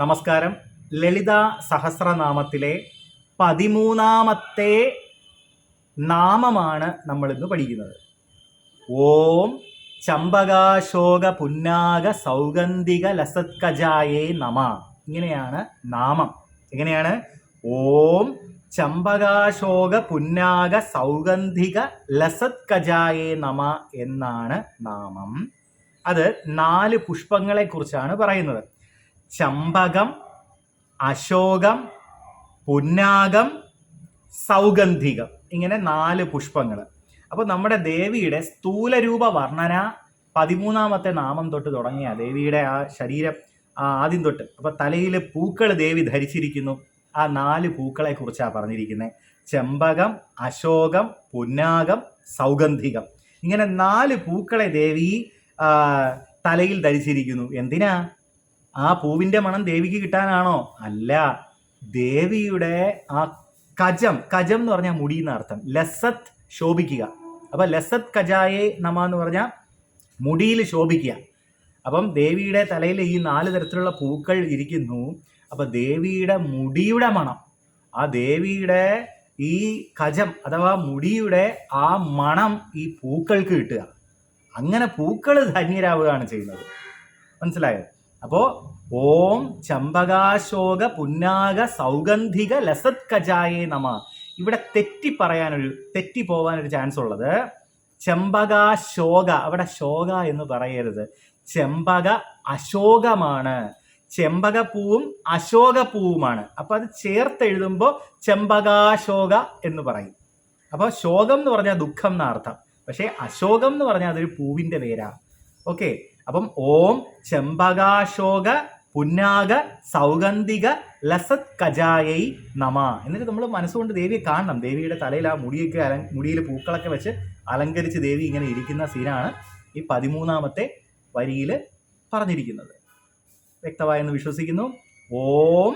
നമസ്കാരം. ലളിത സഹസ്രനാമത്തിലെ പതിമൂന്നാമത്തെ നാമമാണ് നമ്മൾ ഇന്ന് പഠിക്കുന്നത്. ഓം ചമ്പകാശോക പുന്നാക സൗഗന്ധിക ലസത്കജായേ നമ. ഇങ്ങനെയാണ് നാമം. എങ്ങനെയാണ്? ഓം ചമ്പകാശോക പുന്നാക സൗഗന്ധിക ലസത്കജായേ നമ എന്നാണ് നാമം. അത് നാല് പുഷ്പങ്ങളെ കുറിച്ചാണ് പറയുന്നത്. ചമ്പകം അശോകം പുന്നാകം സൗഗന്ധികം. ഇങ്ങനെ നാല് പുഷ്പങ്ങൾ അപ്പോൾ നമ്മുടെ ദേവിയുടെ സ്ഥൂലരൂപ വർണന പതിമൂന്നാമത്തെ നാമം തൊട്ട് തുടങ്ങിയ ദേവിയുടെ ആ ശരീരം ആദ്യം തൊട്ട്. അപ്പോൾ തലയിൽ പൂക്കൾ ദേവി ധരിച്ചിരിക്കുന്നു. ആ നാല് പൂക്കളെ കുറിച്ചാണ് പറഞ്ഞിരിക്കുന്നത് ചെമ്പകം അശോകം പുന്നാകം സൗഗന്ധികം. ഇങ്ങനെ നാല് പൂക്കളെ ദേവി തലയിൽ ധരിച്ചിരിക്കുന്നു. എന്തിനാ? ആ പൂവിന്റെ മണം ദേവിക്ക് കിട്ടാനാണോ? അല്ല. ദേവിയുടെ ആ കജം കജം എന്ന് പറഞ്ഞാൽ മുടി എന്ന അർത്ഥം. ലസത്ത് ശോഭിക്കുക. അപ്പൊ ലസത്ത് കജായെ നമ എന്ന് പറഞ്ഞാൽ മുടിയിൽ ശോഭിക്കുക. അപ്പം ദേവിയുടെ തലയിൽ ഈ നാല് തരത്തിലുള്ള പൂക്കൾ ഇരിക്കുന്നു. അപ്പൊ ദേവിയുടെ മുടിയുടെ മണം. ആ ദേവിയുടെ ഈ കജം അഥവാ മുടിയുടെ ആ മണം ഈ പൂക്കൾക്ക് കിട്ടുക. അങ്ങനെ പൂക്കൾ ധന്യരാവുകയാണ് ചെയ്യുന്നത്. മനസ്സിലായോ? അപ്പോ ഓം ചമ്പകാശോക പുന്നാക സൗഗന്ധിക ലസത് കജായേ നമ. ഇവിടെ തെറ്റി പറയാനൊരു തെറ്റി പോവാനൊരു ചാൻസ് ഉള്ളത് ചെമ്പകാശോക അവിടെ ശോക എന്ന് പറയരുത്. ചെമ്പക അശോകമാണ്. ചെമ്പകപ്പൂവും അശോകപ്പൂവുമാണ്. അപ്പൊ അത് ചേർത്ത് എഴുതുമ്പോൾ ചെമ്പകാശോക എന്ന് പറയും. അപ്പൊ ശോകം എന്ന് പറഞ്ഞാൽ ദുഃഖം എന്നർത്ഥം പക്ഷേ അശോകം എന്ന് പറഞ്ഞാൽ അതൊരു പൂവിന്റെ പേരാണ്. ഓക്കെ. അപ്പം ഓം ചെമ്പകാശോക പുന്നാക സൗഗന്ധിക ലസത് കജായൈ നമ. എന്നിട്ട് നമ്മൾ മനസ്സുകൊണ്ട് ദേവിയെ കാണണം. ദേവിയുടെ തലയിൽ ആ മുടിയൊക്കെ അല മുടിയിൽ പൂക്കളൊക്കെ വെച്ച് അലങ്കരിച്ച് ദേവി ഇങ്ങനെ ഇരിക്കുന്ന സീനാണ് ഈ പതിമൂന്നാമത്തെ വരിയിൽ പറഞ്ഞിരിക്കുന്നത്. വ്യക്തമായെന്ന് വിശ്വസിക്കുന്നു. ഓം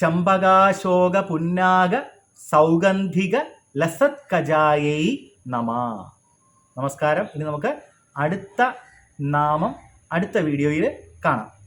ചമ്പകാശോക പുന്നാക സൗഗന്ധിക ലസത് കജായൈ നമ. നമസ്കാരം. ഇനി നമുക്ക് അടുത്ത നാമം അടുത്ത വീഡിയോയിൽ കാണാം.